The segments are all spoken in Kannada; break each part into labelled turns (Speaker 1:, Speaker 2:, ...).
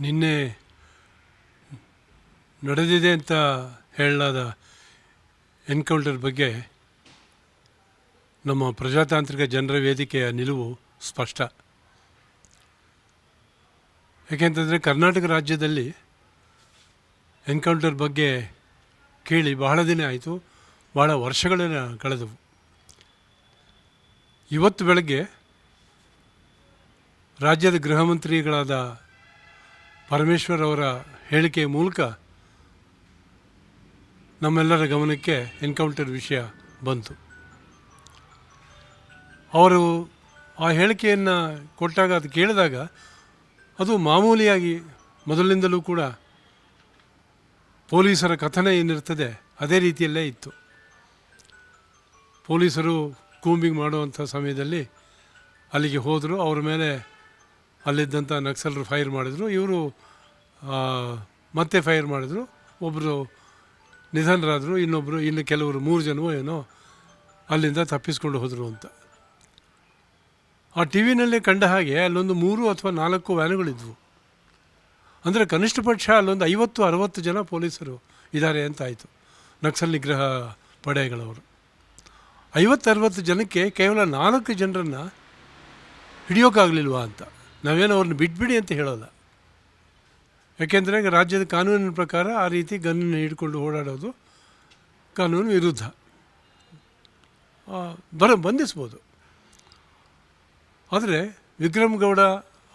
Speaker 1: ನಿನ್ನೆ ನಡೆದಿದೆ ಅಂತ ಹೇಳಲಾದ ಎನ್ಕೌಂಟರ್ ಬಗ್ಗೆ ನಮ್ಮ ಪ್ರಜಾತಾಂತ್ರಿಕ ಜನರ ವೇದಿಕೆಯ ನಿಲುವು ಸ್ಪಷ್ಟ. ಏಕೆಂತಂದರೆ ಕರ್ನಾಟಕ ರಾಜ್ಯದಲ್ಲಿ ಎನ್ಕೌಂಟರ್ ಬಗ್ಗೆ ಕೇಳಿ ಬಹಳ ದಿನ ಆಯಿತು, ಬಹಳ ವರ್ಷಗಳನ್ನ ಕಳೆದವು. ಇವತ್ತು ಬೆಳಗ್ಗೆ ರಾಜ್ಯದ ಗೃಹ ಮಂತ್ರಿಗಳಾದ ಪರಮೇಶ್ವರ್ ಅವರ ಹೇಳಿಕೆಯ ಮೂಲಕ ನಮ್ಮೆಲ್ಲರ ಗಮನಕ್ಕೆ ಎನ್ಕೌಂಟರ್ ವಿಷಯ ಬಂತು. ಅವರು ಆ ಹೇಳಿಕೆಯನ್ನು ಕೊಟ್ಟಾಗ ಅದು ಕೇಳಿದಾಗ ಅದು ಮಾಮೂಲಿಯಾಗಿ ಮೊದಲಿನಿಂದಲೂ ಕೂಡ ಪೊಲೀಸರ ಕಥನ ಏನಿರ್ತದೆ ಅದೇ ರೀತಿಯಲ್ಲೇ ಇತ್ತು. ಪೊಲೀಸರು ಕೂಂಬಿಂಗ್ ಮಾಡುವಂಥ ಸಮಯದಲ್ಲಿ ಅಲ್ಲಿಗೆ ಹೋದರು, ಅವರ ಮೇಲೆ ಅಲ್ಲಿದ್ದಂಥ ನಕ್ಸಲರು ಫೈರ್ ಮಾಡಿದರು. ಇವರು ಮತ್ತೆ ಫೈರ್ ಮಾಡಿದರು. ಒಬ್ಬರು ನಿಧನರಾದರು ಇನ್ನೊಬ್ಬರು ಇನ್ನು ಕೆಲವರು, ಮೂರು ಜನವೋ ಏನೋ ಅಲ್ಲಿಂದ ತಪ್ಪಿಸ್ಕೊಂಡು ಹೋದರು ಅಂತ. ಆ ಟಿ ವಿನಲ್ಲೇ ಕಂಡ ಹಾಗೆ ಅಲ್ಲೊಂದು ಮೂರು ಅಥವಾ ನಾಲ್ಕು ವ್ಯಾನುಗಳಿದ್ವು. ಅಂದರೆ ಕನಿಷ್ಠ ಪಕ್ಷ ಅಲ್ಲೊಂದು ಐವತ್ತು, ಅರವತ್ತು ಜನ ಪೊಲೀಸರು ಇದ್ದಾರೆ ಅಂತ ಆಯಿತು. ನಕ್ಸಲ್ ನಿಗ್ರಹ ಪಡೆಗಳವರು. ಐವತ್ತರವತ್ತು ಜನಕ್ಕೆ ಕೇವಲ ನಾಲ್ಕು ಜನರನ್ನು ಹಿಡಿಯೋಕ್ಕಾಗಲಿಲ್ವಾ ಅಂತ. ನಾವೇನು ಅವ್ರನ್ನ ಬಿಟ್ಬಿಡಿ ಅಂತ ಹೇಳೋಲ್ಲ. ಯಾಕೆಂದರೆ ರಾಜ್ಯದ ಕಾನೂನಿನ ಪ್ರಕಾರ ಆ ರೀತಿ ಗನ್ನನ್ನು ಹಿಡ್ಕೊಂಡು ಓಡಾಡೋದು ಕಾನೂನು ವಿರುದ್ಧ. ಬರ, ಬಂಧಿಸ್ಬೋದು. ಆದರೆ ವಿಕ್ರಮ್ ಗೌಡ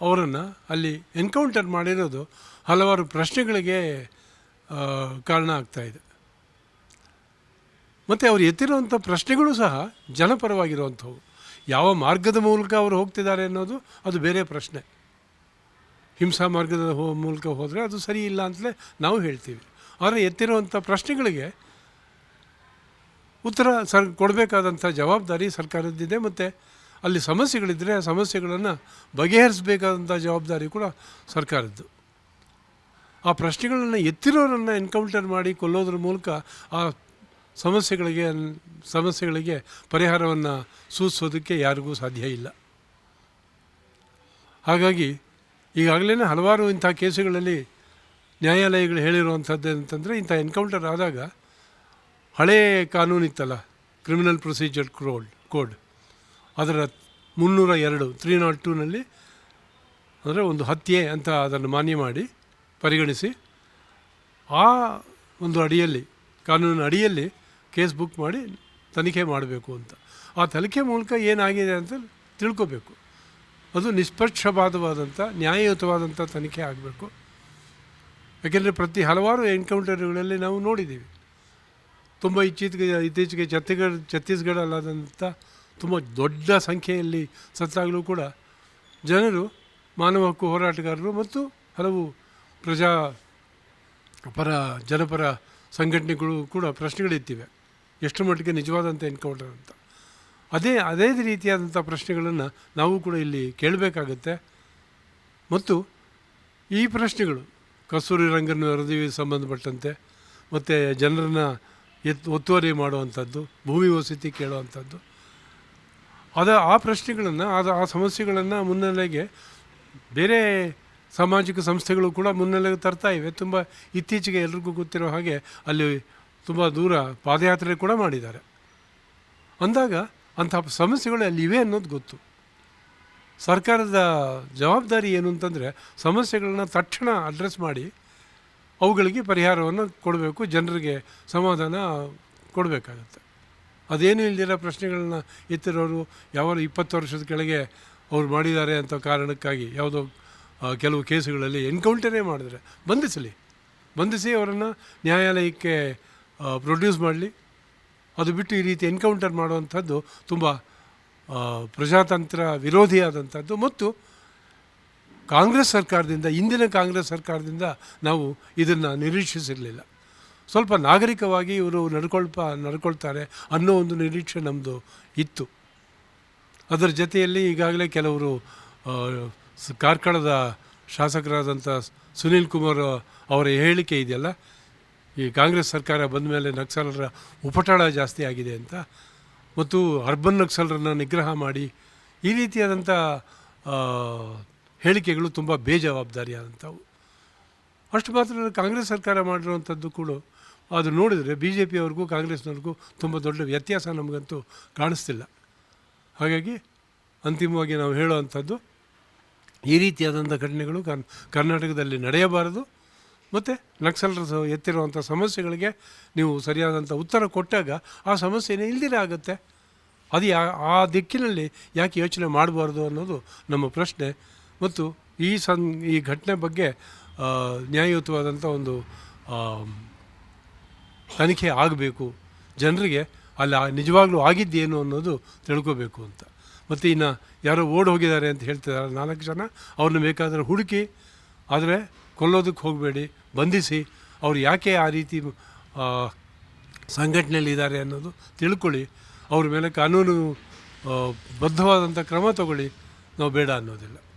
Speaker 1: ಅವರನ್ನು ಅಲ್ಲಿ ಎನ್ಕೌಂಟರ್ ಮಾಡಿರೋದು ಹಲವಾರು ಪ್ರಶ್ನೆಗಳಿಗೆ ಕಾರಣ ಆಗ್ತಾಯಿದೆ ಮತ್ತು ಅವರು ಎತ್ತಿರುವಂಥ ಪ್ರಶ್ನೆಗಳು ಸಹ ಜನಪರವಾಗಿರುವಂಥವು. ಯಾವ ಮಾರ್ಗದ ಮೂಲಕ ಅವರು ಹೋಗ್ತಿದ್ದಾರೆ ಅನ್ನೋದು ಅದು ಬೇರೆ ಪ್ರಶ್ನೆ. ಹಿಂಸಾ ಮಾರ್ಗದ ಮೂಲಕ ಹೋದರೆ ಅದು ಸರಿ ಇಲ್ಲ ಅಂತಲೇ ನಾವು ಹೇಳ್ತೀವಿ. ಆದರೆ ಎತ್ತಿರುವಂಥ ಪ್ರಶ್ನೆಗಳಿಗೆ ಉತ್ತರ ಸರ್ ಕೊಡಬೇಕಾದಂಥ ಜವಾಬ್ದಾರಿ ಸರ್ಕಾರದ್ದಿದೆ ಮತ್ತು ಅಲ್ಲಿ ಸಮಸ್ಯೆಗಳಿದ್ದರೆ ಆ ಸಮಸ್ಯೆಗಳನ್ನು ಬಗೆಹರಿಸಬೇಕಾದಂಥ ಜವಾಬ್ದಾರಿ ಕೂಡ ಸರ್ಕಾರದ್ದು. ಆ ಪ್ರಶ್ನೆಗಳನ್ನು ಎತ್ತಿರೋರನ್ನು ಎನ್ಕೌಂಟರ್ ಮಾಡಿ ಕೊಲ್ಲೋದ್ರ ಮೂಲಕ ಆ ಸಮಸ್ಯೆಗಳಿಗೆ ಸಮಸ್ಯೆಗಳಿಗೆ ಪರಿಹಾರವನ್ನು ಸೂಚಿಸೋದಕ್ಕೆ ಯಾರಿಗೂ ಸಾಧ್ಯ ಇಲ್ಲ. ಹಾಗಾಗಿ ಈಗಾಗಲೇ ಹಲವಾರು ಇಂಥ ಕೇಸುಗಳಲ್ಲಿ ನ್ಯಾಯಾಲಯಗಳು ಹೇಳಿರುವಂಥದ್ದು ಅಂತಂದರೆ ಇಂಥ ಎನ್ಕೌಂಟರ್ ಆದಾಗ ಹಳೇ ಕಾನೂನಿತ್ತಲ್ಲ ಕ್ರಿಮಿನಲ್ ಪ್ರೊಸೀಜರ್ ಕ್ರೋಡ್ ಕೋಡ್ ಅದರ ಮುನ್ನೂರ ಎರಡು ತ್ರೀ ನಾಟ್ ಟೂನಲ್ಲಿ ಅಂದರೆ ಒಂದು ಹತ್ಯೆ ಅಂತ ಅದನ್ನು ಮಾನ್ಯ ಮಾಡಿ, ಪರಿಗಣಿಸಿ ಆ ಒಂದು ಅಡಿಯಲ್ಲಿ, ಕಾನೂನಿನ ಅಡಿಯಲ್ಲಿ ಕೇಸ್ ಬುಕ್ ಮಾಡಿ ತನಿಖೆ ಮಾಡಬೇಕು ಅಂತ. ಆ ತನಿಖೆ ಮೂಲಕ ಏನಾಗಿದೆ ಅಂತ ತಿಳ್ಕೋಬೇಕು. ಅದು ನಿಷ್ಪಕ್ಷಪಾತವಾದಂಥ, ನ್ಯಾಯಯುತವಾದಂಥ ತನಿಖೆ ಆಗಬೇಕು. ಯಾಕೆಂದರೆ ಪ್ರತಿ ಹಲವಾರು ಎನ್ಕೌಂಟರ್ಗಳಲ್ಲಿ ನಾವು ನೋಡಿದ್ದೀವಿ. ತುಂಬ ಇತ್ತೀಚೆಗೆ ಇತ್ತೀಚೆಗೆ ಛತ್ತೀಸ್ಗಢ ಛತ್ತೀಸ್ಗಢಲ್ಲಾದಂಥ ತುಂಬ ದೊಡ್ಡ ಸಂಖ್ಯೆಯಲ್ಲಿ ಸತ್ತಾಗಲೂ ಕೂಡ ಜನರು, ಮಾನವ ಹಕ್ಕು ಹೋರಾಟಗಾರರು ಮತ್ತು ಹಲವು ಪ್ರಜಾ ಪರ, ಜನಪರ ಸಂಘಟನೆಗಳು ಕೂಡ ಪ್ರಶ್ನೆಗಳಿರ್ತಿವೆ. ಎಷ್ಟು ಮಟ್ಟಿಗೆ ನಿಜವಾದಂಥ ಎನ್ಕೌಂಟರ್ ಅಂತ. ಅದೇ ಅದೇ ರೀತಿಯಾದಂಥ ಪ್ರಶ್ನೆಗಳನ್ನು ನಾವು ಕೂಡ ಇಲ್ಲಿ ಕೇಳಬೇಕಾಗತ್ತೆ. ಮತ್ತು ಈ ಪ್ರಶ್ನೆಗಳು ಕಸ್ತೂರಿ ರಂಗನ ವರದಿಗೆ ಸಂಬಂಧಪಟ್ಟಂತೆ, ಮತ್ತು ಜನರನ್ನು ಎತ್, ಒತ್ತುವರಿ ಮಾಡುವಂಥದ್ದು ಭೂಮಿ ವಸತಿ ಕೇಳುವಂಥದ್ದು ಅದ, ಆ ಪ್ರಶ್ನೆಗಳನ್ನು, ಅದು, ಆ ಸಮಸ್ಯೆಗಳನ್ನು ಮುನ್ನೆಲೆಗೆ ಬೇರೆ ಸಾಮಾಜಿಕ ಸಂಸ್ಥೆಗಳು ಕೂಡ ಮುನ್ನೆಲೆಗೆ ತರ್ತಾ ಇವೆ. ತುಂಬ ಇತ್ತೀಚೆಗೆ ಎಲ್ರಿಗೂ ಗೊತ್ತಿರೋ ಹಾಗೆ ಅಲ್ಲಿ ತುಂಬ ದೂರ ಪಾದಯಾತ್ರೆ ಕೂಡ ಮಾಡಿದ್ದಾರೆ. ಅಂದಾಗ ಅಂಥ ಸಮಸ್ಯೆಗಳು ಅಲ್ಲಿ ಇವೆ ಅನ್ನೋದು ಗೊತ್ತು. ಸರ್ಕಾರದ ಜವಾಬ್ದಾರಿ ಏನು ಅಂತಂದರೆ ಸಮಸ್ಯೆಗಳನ್ನ ತಕ್ಷಣ ಅಡ್ರೆಸ್ ಮಾಡಿ ಅವುಗಳಿಗೆ ಪರಿಹಾರವನ್ನು ಕೊಡಬೇಕು, ಜನರಿಗೆ ಸಮಾಧಾನ ಕೊಡಬೇಕಾಗತ್ತೆ. ಅದೇನು ಇಲ್ದಿರೋ ಪ್ರಶ್ನೆಗಳನ್ನ ಎತ್ತಿರೋರು ಯಾವ ಇಪ್ಪತ್ತು ವರ್ಷದ ಕೆಳಗೆ ಅವ್ರು ಮಾಡಿದ್ದಾರೆ ಅಂತ ಕಾರಣಕ್ಕಾಗಿ ಯಾವುದೋ ಕೆಲವು ಕೇಸುಗಳಲ್ಲಿ ಎನ್ಕೌಂಟರೇ ಮಾಡಿದ್ರೆ ಬಂಧಿಸಲಿ. ಬಂಧಿಸಿ ಅವರನ್ನು ನ್ಯಾಯಾಲಯಕ್ಕೆ ಪ್ರೊಡ್ಯೂಸ್ ಮಾಡಲಿ. ಅದು ಬಿಟ್ಟು ಈ ರೀತಿ ಎನ್ಕೌಂಟರ್ ಮಾಡುವಂಥದ್ದು ತುಂಬ ಪ್ರಜಾತಂತ್ರ ವಿರೋಧಿಯಾದಂಥದ್ದು. ಮತ್ತು ಕಾಂಗ್ರೆಸ್ ಸರ್ಕಾರದಿಂದ ಇಂದಿನ ಕಾಂಗ್ರೆಸ್ ಸರ್ಕಾರದಿಂದ ನಾವು ಇದನ್ನು ನಿರೀಕ್ಷಿಸಿರಲಿಲ್ಲ. ಸ್ವಲ್ಪ ನಾಗರಿಕವಾಗಿ ಇವರು ನಡ್ಕೊಳ್ಪ, ನಡ್ಕೊಳ್ತಾರೆ ಅನ್ನೋ ಒಂದು ನಿರೀಕ್ಷೆ ನಮ್ಮದು ಇತ್ತು. ಅದರ ಜೊತೆಯಲ್ಲಿ ಈಗಾಗಲೇ ಕೆಲವರು ಕಾರ್ಕಳದ ಶಾಸಕರಾದಂಥ ಸುನೀಲ್ ಕುಮಾರ್ ಅವರ ಹೇಳಿಕೆ ಇದೆಯಲ್ಲ ಈ ಕಾಂಗ್ರೆಸ್ ಸರ್ಕಾರ ಬಂದ ಮೇಲೆ ನಕ್ಸಲರ ಉಪಟಳ ಜಾಸ್ತಿ ಆಗಿದೆ ಅಂತ, ಮತ್ತು ಅರ್ಬನ್ ನಕ್ಸಲರನ್ನು ನಿಗ್ರಹ ಮಾಡಿ ಈ ರೀತಿಯಾದಂಥ ಹೇಳಿಕೆಗಳು ತುಂಬ ಬೇಜವಾಬ್ದಾರಿಯಾದಂಥವು. ಅಷ್ಟು ಮಾತ್ರ ಕಾಂಗ್ರೆಸ್ ಸರ್ಕಾರ ಮಾಡಿರುವಂಥದ್ದು ಕೂಡ ಅದು ನೋಡಿದರೆ ಬಿ ಜೆ ಪಿಯವ್ರಿಗೂ ಕಾಂಗ್ರೆಸ್ನವ್ರಿಗೂ ತುಂಬ ದೊಡ್ಡ ವ್ಯತ್ಯಾಸ ನಮಗಂತೂ ಕಾಣಿಸ್ತಿಲ್ಲ. ಹಾಗಾಗಿ ಅಂತಿಮವಾಗಿ ನಾವು ಹೇಳುವಂಥದ್ದು ಈ ರೀತಿಯಾದಂಥ ಘಟನೆಗಳು ಕರ್ನ್ ಕರ್ನಾಟಕದಲ್ಲಿ ನಡೆಯಬಾರದು. ಮತ್ತು ನಕ್ಸಲರು ಎತ್ತಿರುವಂಥ ಸಮಸ್ಯೆಗಳಿಗೆ ನೀವು ಸರಿಯಾದಂಥ ಉತ್ತರ ಕೊಟ್ಟಾಗ ಆ ಸಮಸ್ಯೆನೇ ಇಲ್ದಿರ ಆಗುತ್ತೆ. ಅದು ಯಾ, ಆ ದಿಕ್ಕಿನಲ್ಲಿ ಯಾಕೆ ಯೋಚನೆ ಮಾಡಬಾರ್ದು ಅನ್ನೋದು ನಮ್ಮ ಪ್ರಶ್ನೆ. ಮತ್ತು ಈ ಸನ್ ಈ ಘಟನೆ ಬಗ್ಗೆ ನ್ಯಾಯಯುತವಾದಂಥ ಒಂದು ತನಿಖೆ ಆಗಬೇಕು. ಜನರಿಗೆ ಅಲ್ಲಿ ನಿಜವಾಗ್ಲೂ ಆಗಿದ್ದೇನು ಅನ್ನೋದು ತಿಳ್ಕೋಬೇಕು ಅಂತ. ಮತ್ತು ಇನ್ನು ಯಾರೋ ಓಡ್ ಹೋಗಿದ್ದಾರೆ ಅಂತ ಹೇಳ್ತಿದ್ದಾರೆ ನಾಲ್ಕು ಜನ. ಅವ್ರನ್ನ ಬೇಕಾದರೆ ಹುಡುಕಿ, ಆದರೆ ಕೊಲ್ಲೋದಕ್ಕೆ ಹೋಗಬೇಡಿ. ಬಂಧಿಸಿ ಅವ್ರು ಯಾಕೆ ಆ ರೀತಿ ಆ, ಸಂಘಟನೆಯಲ್ಲಿ ಇದ್ದಾರೆ ಅನ್ನೋದು ತಿಳ್ಕೊಳ್ಳಿ. ಅವ್ರ ಮೇಲೆ ಕಾನೂನು ಬದ್ಧವಾದಂಥ ಕ್ರಮ ತಗೊಳ್ಳಿ. ನಾವು ಬೇಡ ಅನ್ನೋದಿಲ್ಲ.